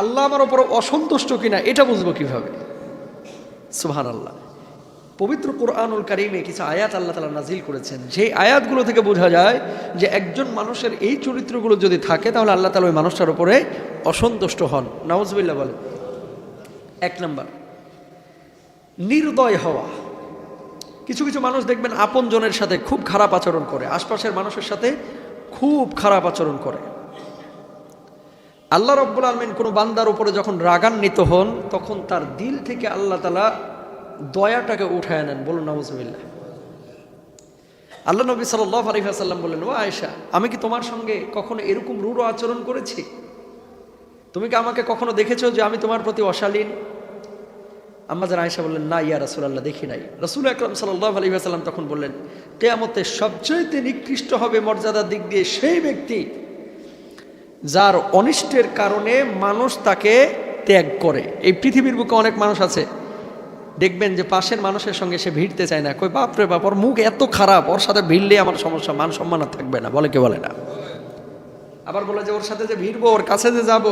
আল্লাহ আমার ওপর অসন্তুষ্ট কিনা এটা বুঝব কীভাবে? সুহান আল্লাহ পবিত্র কোরআনুল কারিমে কিছু আয়াত আল্লাহ তালা নাজিল করেছেন। সেই আয়াতগুলো থেকে বোঝা যায় যে একজন মানুষের এই চরিত্রগুলো যদি থাকে, তাহলে আল্লাহ তালা ওই মানুষটার ওপরে অসন্তুষ্ট হন। নওয়াজবিল্লা বলে এক নম্বর, নির্দয় হওয়া। কিছু কিছু মানুষ দেখবেন আপনজনের সাথে খুব খারাপ আচরণ করে, আশপাশের মানুষের সাথে খুব খারাপ আচরণ করে। আল্লাহ রব্বুল আলমিন কোনো বান্দার উপরে যখন রাগান্বিত হন, তখন তার দিল থেকে আল্লাহ তালা দয়াটাকে উঠায় নেন। বলুন নবজবিল্লা আল্লাহ নবী সাল্লাহ আলিহাসাল্লাম বললেন, ও আয়েশা, আমি কি তোমার সঙ্গে কখনো এরকম রূঢ় আচরণ করেছি? তুমি কি আমাকে কখনো দেখেছ যে আমি তোমার প্রতি অশালীন? আম্মাজান আয়েশা বললেন, না, ইয়া রাসুলাল্লাহ, দেখি নাই। রসুল আকরম সাল্লাহ আলিহাসাল্লাম তখন বললেন কেয়ামতে সবচেয়ে নিকৃষ্ট হবে মর্যাদার দিক দিয়ে সেই ব্যক্তি যার অনিষ্টের কারণে মানুষ তাকে ত্যাগ করে। এই পৃথিবীর বুকে অনেক মানুষ আছে। দেখবেন যে পাশের মানুষের সঙ্গে সে ভিড়তে চায় না। কই বাপরে বাপ, ওর মুখ এত খারাপ, ওর সাথে ভিড়লে আমার সমস্যা, মান সম্মান আর থাকবে না, বলে কে বলে না। আবার বলে যে, ওর সাথে যে ভিড়বো, ওর কাছে যে যাব,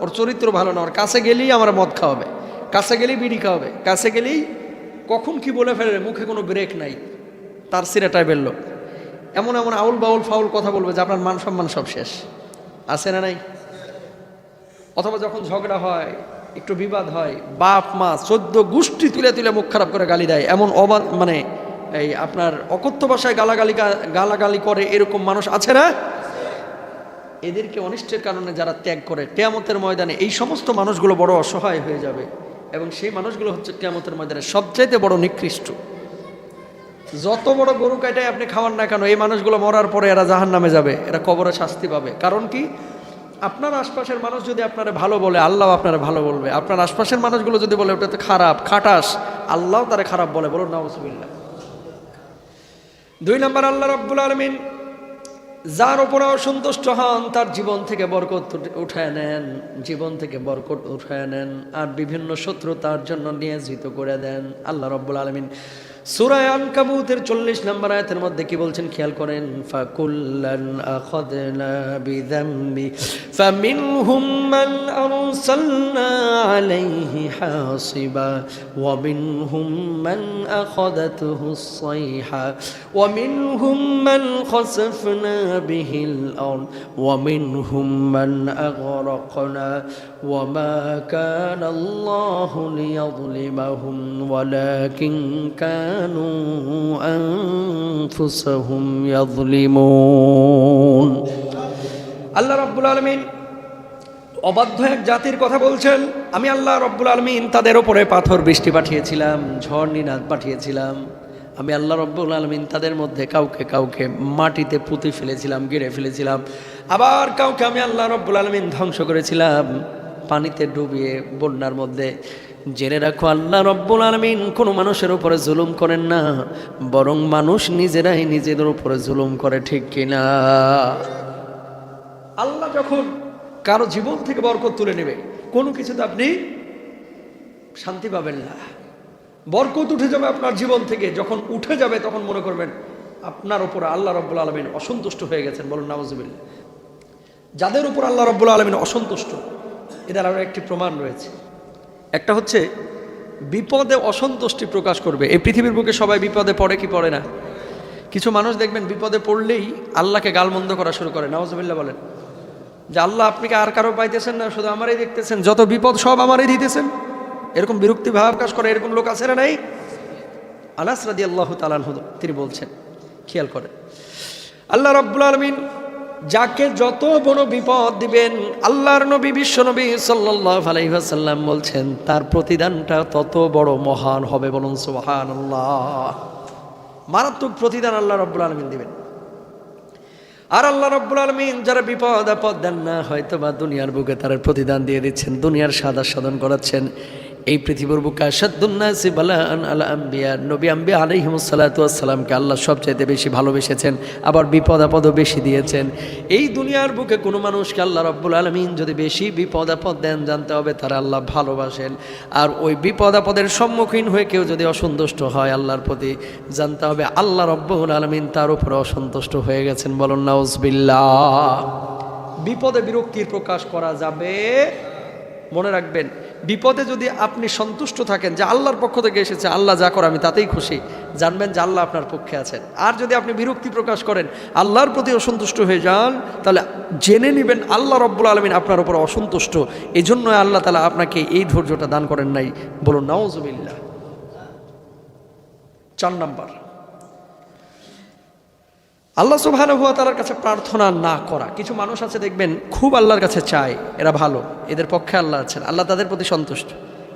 ওর চরিত্র ভালো না, ওর কাছে গেলেই আমার মদ খাওয়াবে, কাছে গেলেই বিড়ি খাওয়াবে, কাছে গেলেই কখন কি বলে ফেলে মুখে কোনো ব্রেক নাই। তার সিরাটায় বেরলো। এমন এমন আউল বাউল ফাউল কথা বলবে যে, আপনার মান সম্মান সব শেষ। আছে না নাই? অথবা যখন ঝগড়া হয়, একটু বিবাদ হয়, বাপ, মা চোদ্দ গোষ্ঠী তুলে তুলে মুখ খারাপ করে গালি দেয়, এমন অবাধ মানে এই আপনার অকথ্য ভাষায় গালাগালি গালাগালি করে এরকম মানুষ আছে না? এদেরকে অনিষ্টের কারণে যারা ত্যাগ করে, কেয়ামতের ময়দানে এই সমস্ত মানুষগুলো বড় অসহায় হয়ে যাবে এবং সেই মানুষগুলো হচ্ছে কেয়ামতের ময়দানে সবচাইতে বড় নিকৃষ্ট। যত বড় গরু কাটায় আপনি খাওয়ান না কেন, এই মানুষগুলো মরার পরে এরা জাহান নামে যাবে, এরা কবরে শাস্তি পাবে। কারণ কি? আপনার আশপাশের মানুষ যদি আপনারা ভালো বলে, আল্লাহ আপনারা ভালো বলবে। আপনার আশপাশের মানুষগুলো যদি বলে, ওটা তো খারাপ, খাটাস, আল্লাহ তারা খারাপ বলে, বলুন নাউজুবিল্লাহ দুই নম্বর, আল্লাহ রব্বুল আলমিন যার উপরে অসন্তুষ্ট হন, তার জীবন থেকে বরকত উঠায় নেন, জীবন থেকে বরকত উঠায় নেন, আর বিভিন্ন শত্রু তার জন্য নিয়োজিত করে দেন। আল্লাহ রব্বুল আলমিন সুরায় আনকাবুতের চল্লিশ নম্বর আয়াতের মধ্যে কি বলছেন খেয়াল করেন ফাকুল্লান আখাদনা বিযামবি ফামিনহুম মান আরসালনা আলাইহি হাসিবা ওয়া মিনহুম মান আখাদাতুহু الصيحة ومنهم من خسفنا به الأرض ومنهم من أغرقنا وما كان الله ليظلمهم ولكن كانوا أنفسهم يظلمون আল্লাহ রব্বুল আলমিন অবাধ্য এক জাতির কথা বলছেন আমি আল্লাহ রব্বুল আলমিন তাদের ওপরে পাথর বৃষ্টি পাঠিয়েছিলাম ঝড় নিনাদ পাঠিয়েছিলাম আমি আল্লাহ রব্বুল আলমিন তাদের মধ্যে কাউকে কাউকে মাটিতে পুঁতে ফেলেছিলাম গেড়ে ফেলেছিলাম আবার কাউকে আমি আল্লাহ রব্বুল আলমিন ধ্বংস করেছিলাম পানিতে ডুবিয়ে বন্যার মধ্যে জেনে রাখো, আল্লাহ রব্বুল আলমিন কোনো মানুষের উপরে জুলুম করেন না, বরং মানুষ নিজেরাই নিজেদের উপরে জুলুম করে, ঠিক কিনা? আল্লাহ যখন কারও জীবন থেকে বরকত তুলে নেবে, কোনো কিছুতে আপনি শান্তি পাবেন না। বরকত উঠে যাবে আপনার জীবন থেকে, যখন উঠে যাবে তখন মনে করবেন, আপনার উপরে আল্লাহ রব্বুল আলমিন অসন্তুষ্ট হয়ে গেছেন, বলুন নামজুবিল্লা যাদের উপর আল্লাহ রব্বুল আলমিন অসন্তুষ্ট, এদের আরও একটি প্রমাণ রয়েছে। একটা হচ্ছে, বিপদে অসন্তুষ্টি প্রকাশ করবে। এই পৃথিবীর বুকে সবাই বিপদে পড়ে কি পড়ে না? কিছু মানুষ দেখবেন বিপদে পড়লেই আল্লাহকে গালমন্দ করা শুরু করে। নওয়াজবিল্লা বলেন। যে আল্লাহ আপনি আর কারও পাইতেছেন না? শুধু আমারই দেখতেছেন? যত বিপদ সব আমারই দিতেছেন? এরকম বিরক্তি ভাব করে এরকম লোক আছে না নাই? আনাস রাদি আল্লাহ তালান তিনি বলছেন, খেয়াল করেন। আল্লাহ রব্বুল আলমিন যাকে যত বড় বিপদ দিবেন, আল্লাহর নবী, বিশ্ব নবী সাল্লাহ আলাইসাল্লাম বলছেন, তার প্রতিদানটা তত বড় মহান হবে বলুন সুহান আল্লাহ মারাত্মক প্রতিদান আল্লাহ রব্বুল আলমিন দিবেন। আর আল্লাহ রব্বুল আলমিন যারা বিপদ আপদ দেন না হয়তো বা দুনিয়ার বুকে তারা প্রতিদান দিয়ে দিচ্ছেন, দুনিয়ার সাদা সাধন করাচ্ছেন। এই পৃথিবীর বুকে আসাদুন্নাসি বালান আল্লাহ আম্বিয়া। নবী আম্বিয়া আলহিমসাল্লাতামকে আল্লাহ সবচাইতে বেশি ভালোবেসেছেন, আবার বিপদ আপদও বেশি দিয়েছেন। এই দুনিয়ার বুকে কোনো মানুষকে আল্লাহ রব্বুল আলমিন যদি বেশি বিপদ আপদ দেন, জানতে হবে তারা আল্লাহ ভালোবাসেন। আর ওই বিপদ আপদের সম্মুখীন হয়ে কেউ যদি অসন্তুষ্ট হয় আল্লাহর প্রতি, জানতে হবে আল্লাহ রব্বুল আলমিন তার উপরে অসন্তুষ্ট হয়ে গেছেন বলুন নাউজবিল্লা বিপদে বিরক্তির প্রকাশ করা যাবে, মনে রাখবেন বিপদে যদি আপনি সন্তুষ্ট থাকেন যে আল্লাহর পক্ষ থেকে এসেছে, আল্লাহ যা করে আমি তাতেই খুশি, জানবেন যে আল্লাহ আপনার পক্ষে আছেন। আর যদি আপনি বিরক্তি প্রকাশ করেন, আল্লাহর প্রতি অসন্তুষ্ট হয়ে যান, তাহলে জেনে নেবেন আল্লাহ রব্বুল আলমিন আপনার উপর অসন্তুষ্ট। এই জন্য আল্লাহ তালা আপনাকে এই ধৈর্যটা দান করেন নাই। বলুন নাওজবিল্লা চার নাম্বার। আল্লাহ সুবহান হুয়া তালার কাছে প্রার্থনা না করা। কিছু মানুষ আছে, দেখবেন, খুব আল্লাহর কাছে চায়, এরা ভালো, এদের পক্ষে আল্লাহ আছেন, আল্লাহ তাদের প্রতি সন্তুষ্ট।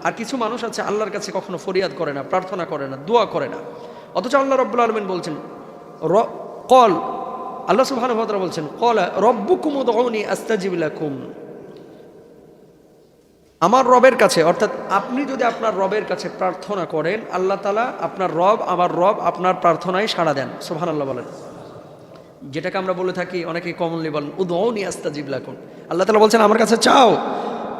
আর কিছু মানুষ আছে, আল্লাহর কাছে কখনো ফরিয়াদ করে না, প্রার্থনা করে না, দোয়া করে না। অথচ আল্লাহ রব্বুল আলমিন বলছেন, র, কল। আল্লাহ সুবহান হুয়া তাআলা বলছেন, কল, রব্বুকুম উদউনি আস্তাজিব লাকুম। আমার রবের কাছে, অর্থাৎ আপনি যদি আপনার রবের কাছে প্রার্থনা করেন, আল্লাহ তালা আপনার রব, আমার রব আপনার প্রার্থনায় সাড়া দেন। সোহান আল্লাহ বলেন। যেটাকে আমরা বলে থাকি, অনেকেই কমনলি বলেন উদৌনি আস্তা জিবলাকুন আল্লাহ তালা বলছেন, আমার কাছে চাও,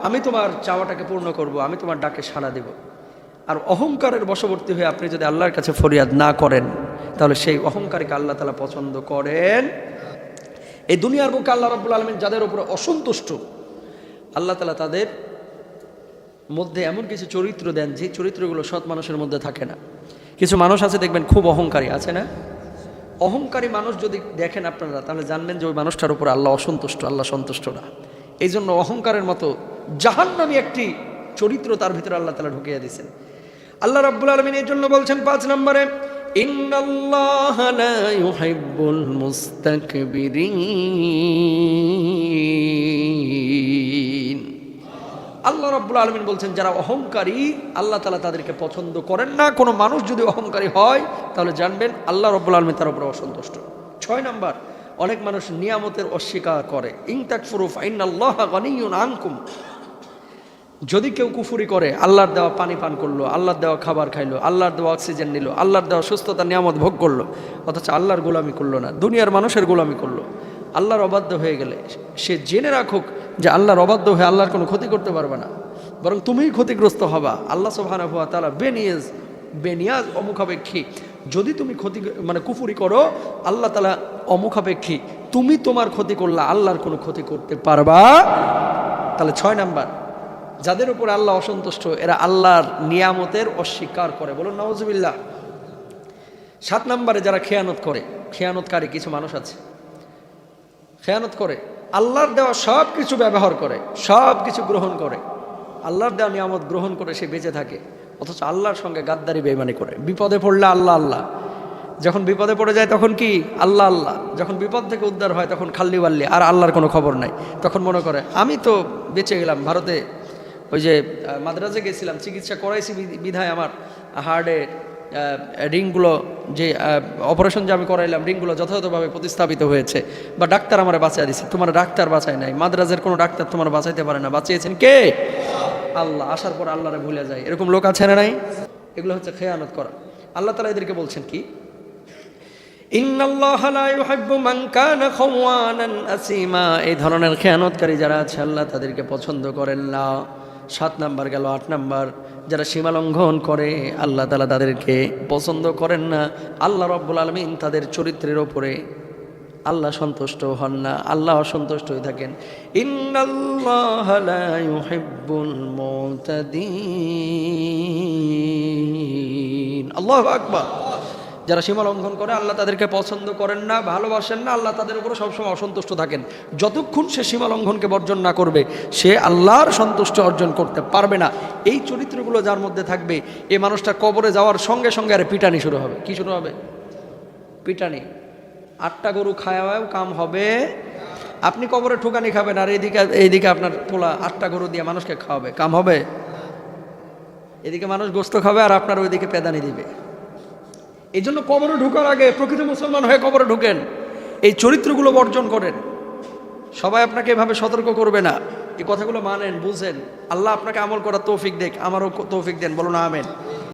আমি তোমার চাওয়াটাকে পূর্ণ করব, আমি তোমার ডাকে সাড়া দেব। আর অহংকারের বশবর্তী হয়ে আপনি যদি আল্লাহর কাছে ফরিয়াদ না করেন, তাহলে সেই অহংকারকে আল্লাহ তালা পছন্দ করেন। এই দুনিয়ার বুকে আল্লাহ রব্বুল আলমিন যাদের উপরে অসন্তুষ্ট, আল্লাহ তালা তাদের মধ্যে এমন কিছু চরিত্র দেন যে চরিত্রগুলো সৎ মানুষের মধ্যে থাকে না। কিছু মানুষ আছে, দেখবেন, খুব অহংকারী, আছে না? অহংকারী মানুষ যদি দেখেন আপনারা, তাহলে জানবেন যে ওই মানুষটার উপর আল্লাহ অসন্তুষ্ট, আল্লাহ সন্তুষ্ট না এই জন্য অহংকারের মতো জাহান্নামী একটি চরিত্র তার ভিতরে আল্লাহ তালা ঢুকিয়ে দিয়েছেন। আল্লাহ রাব্বুল আলমিন এই জন্য বলছেন পাঁচ নম্বরে মুস্তাকবিরিন। আল্লাহ রাব্বুল আলমিন বলছেন, যারা অহংকারী, আল্লাহ তালা তাদেরকে পছন্দ করেন না। কোনো মানুষ যদি অহংকারী হয়, তাহলে জানবেন আল্লাহ রব্বুল আলমিন তার উপরে অসন্তুষ্ট। ছয় নাম্বার, অনেক মানুষ নিয়ামতের অস্বীকার করে। ইংতাক ফুরুফ আল্লাহ গনিউন যদি কেউ কুফুরি করে, আল্লাহর দেওয়া পানি পান করল, আল্লাহর দেওয়া খাবার খাইলো, আল্লাহর দেওয়া অক্সিজেন নিল, আল্লাহর দেওয়া সুস্থতা নিয়ামত ভোগ করল, অথচ আল্লাহর গোলামি করল না, দুনিয়ার মানুষের গোলামি করল। আল্লাহর অবাধ্য হয়ে গেলে। সে জেনে রাখুক যে আল্লাহর অবাধ্য হয়ে আল্লাহর কোনো ক্ষতি করতে পারবে না। বরং তুমিই ক্ষতিগ্রস্ত হবা। আল্লাহ সোহানা হুয়া তালা বেনিয়াজ বেনিয়াজ অমুখাপেক্ষী। যদি তুমি ক্ষতি মানে কুফুরি করো, আল্লাহ তালা অমুখাপেক্ষী। তুমি তোমার ক্ষতি করলা আল্লাহর কোনো ক্ষতি করতে পারবা তাহলে ছয় নাম্বার, যাদের উপর আল্লাহ অসন্তুষ্ট, এরা আল্লাহর নিয়ামতের অস্বীকার করে। বলুন নওয়াজবিল্লাহ সাত নম্বরে যারা খেয়ানত করে, খেয়ানতকারী কিছু মানুষ আছে। খেয়ানত করে, আল্লাহর দেওয়া সব কিছু ব্যবহার করে সব কিছু গ্রহণ করে। আল্লাহর দেওয়া নিয়ামত গ্রহণ করে সে বেঁচে থাকে, অথচ আল্লাহর সঙ্গে গাদ্দারি বেমানি করে। বিপদে পড়লে আল্লাহ আল্লাহ। যখন বিপদে পড়ে যায় তখন কি? আল্লাহ আল্লাহ। যখন বিপদ থেকে উদ্ধার হয় তখন খাল্লি বাল্লি, আর আল্লাহর কোনো খবর নাই। তখন মনে করে, আমি তো বেঁচে গেলাম ভারতে। ওই যে মাদ্রাজে গেছিলাম, চিকিৎসা করাইছি বিধায় আমার হার্টে রিংগুলো যে অপারেশন যে আমি করাইলাম, রিংগুলো যথাযথভাবে প্রতিস্থাপিত হয়েছে। বা ডাক্তার আমার বাঁচাই দিছে। তোমার ডাক্তার বাঁচায় নাই। মাদ্রাজের কোনো ডাক্তার তোমার বাঁচাইতে পারে না। বাঁচিয়েছেন কে? আল্লাহ। আসার পর আল্লাহরে ভুলে যায়। এরকম লোক আছে না নাই? এগুলো হচ্ছে খেয়ানত করা। আল্লাহ তালা এদেরকে বলছেন কি? এই ধরনের খেয়ানতকারী যারা আছে, আল্লাহ তাদেরকে পছন্দ করেন না। সাত নাম্বার গেল, আট নাম্বার। যারা সীমা লঙ্ঘন করে, আল্লাহ তালা তাদেরকে পছন্দ করেন না। আল্লাহ রব্বুল আলমিন তাদের চরিত্রের ওপরে আল্লাহ সন্তুষ্ট হন না, আল্লাহ অসন্তুষ্ট হয়ে থাকেন। আল্লাহু আকবার। যারা সীমা লঙ্ঘন করে, আল্লাহ তাদেরকে পছন্দ করেন না, ভালোবাসেন না, আল্লাহ তাদের উপরে সবসময় অসন্তুষ্ট থাকেন। যতক্ষণ সে সীমা লঙ্ঘনকে বর্জন না করবে, সে আল্লাহর সন্তুষ্ট অর্জন করতে পারবে না। এই চরিত্রগুলো যার মধ্যে থাকবে, এ মানুষটা কবরে যাওয়ার সঙ্গে সঙ্গে আর পিটানি শুরু হবে। কি শুরু হবে? পিটানি। আটটা গরু খাওয়াও কাম হবে। আপনি কবরে ঠুকানি খাবেন, আর এইদিকে এইদিকে আপনার পোলা আটটা গরু দিয়ে মানুষকে খাওয়াবে। কাম হবে? এদিকে মানুষ গোস্ত খাবে, আর আপনার ওইদিকে পেদানি দিবে। এই জন্য কবরে ঢুকার আগে প্রকৃত মুসলমান হয়ে কবরে ঢুকেন। এই চরিত্রগুলো বর্জন করেন। সবাই আপনাকে এভাবে সতর্ক করবে না। এই কথাগুলো মানেন, বুঝেন। আল্লাহ আপনাকে আমল করার তৌফিক দেখ, আমারও তৌফিক দেন বলো না আমেন।